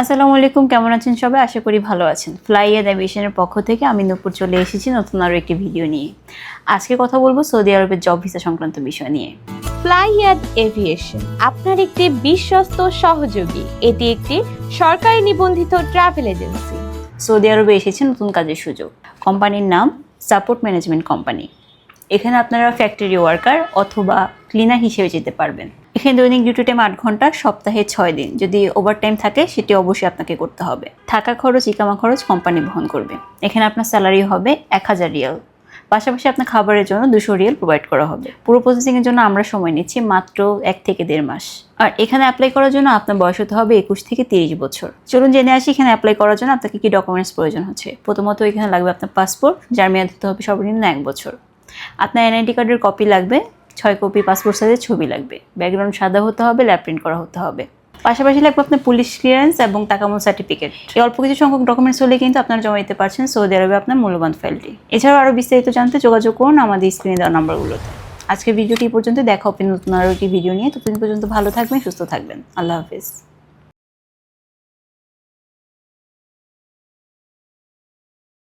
আসসালামু আলাইকুম কেমন আছেন সবাই? আশা করি ভালো আছেন। ফ্লাই এড অ্যাভিয়েশনের পক্ষ থেকে আমি নূপুর চলে এসেছি নতুন আরও একটি ভিডিও নিয়ে। আজকে কথা বলব সৌদি আরবের জব ভিসা সংক্রান্ত বিষয় নিয়ে। ফ্লাইয়াদ এভিয়েশন আপনার একটি বিশ্বস্ত সহযোগী। এটি একটি সরকারি নিবন্ধিত ট্রাভেল এজেন্সি সৌদি আরবে এসেছে নতুন কাজের সুযোগ। কোম্পানির নাম সাপোর্ট ম্যানেজমেন্ট কোম্পানি এখানে আপনারা ফ্যাক্টরি ওয়ার্কার অথবা ক্লিনার হিসেবে যেতে পারবেন। এখানে দৈনিক ডিউটি টাইম আট ঘণ্টা, সপ্তাহে ছয় দিন। যদি ওভার টাইম থাকে, সেটি অবশ্যই আপনাকে করতে হবে। থাকা খরচ, ইকামা খরচ কোম্পানি বহন করবে। এখানে আপনার স্যালারি হবে এক হাজার রিয়াল। পাশাপাশি আপনার খাবারের জন্য দুশো রিয়াল প্রোভাইড করা হবে। পুরো প্রসেসিংয়ের জন্য আমরা সময় নিচ্ছি মাত্র এক থেকে দেড় মাস। আর এখানে অ্যাপ্লাই করার জন্য আপনার বয়স হতে হবে একুশ থেকে তিরিশ বছর। চলুন জেনে আসি এখানে অ্যাপ্লাই করার জন্য আপনাকে কি ডকুমেন্টস প্রয়োজন হচ্ছে। প্রথমত এখানে লাগবে আপনার পাসপোর্ট যার মেয়াদ হতে হবে সর্বনিম্ন এক বছর। আপনার এনআইডি কার্ডের কপি লাগবে। ছয় কপি পাসপোর্ট সাইজের ছবি লাগবে। ব্যাকগ্রাউন্ড সাদা হতে হবে ল্যাব প্রিন্ট করা হতে হবে। পাশাপাশি লাগবে আপনার পুলিশ ক্লিয়ারেন্স এবং টাকামূল সার্টিফিকেট এই অল্প কিছু সংখ্যক ডকুমেন্টস হলে কিন্তু আপনারা জমা দিতে পারছেন সৌদি আরবে আপনার মূল্যবান ফাইলটি এছাড়াও আরও বিস্তারিত জানতে যোগাযোগ করুন আমাদের স্ক্রিনে দেওয়া নম্বরগুলোতে। আজকের ভিডিওটি পর্যন্ত দেখা হবে নতুন আরও একটি ভিডিও নিয়ে। ততদিন পর্যন্ত ভালো থাকবেন, সুস্থ থাকবেন। আল্লাহ হাফিজ।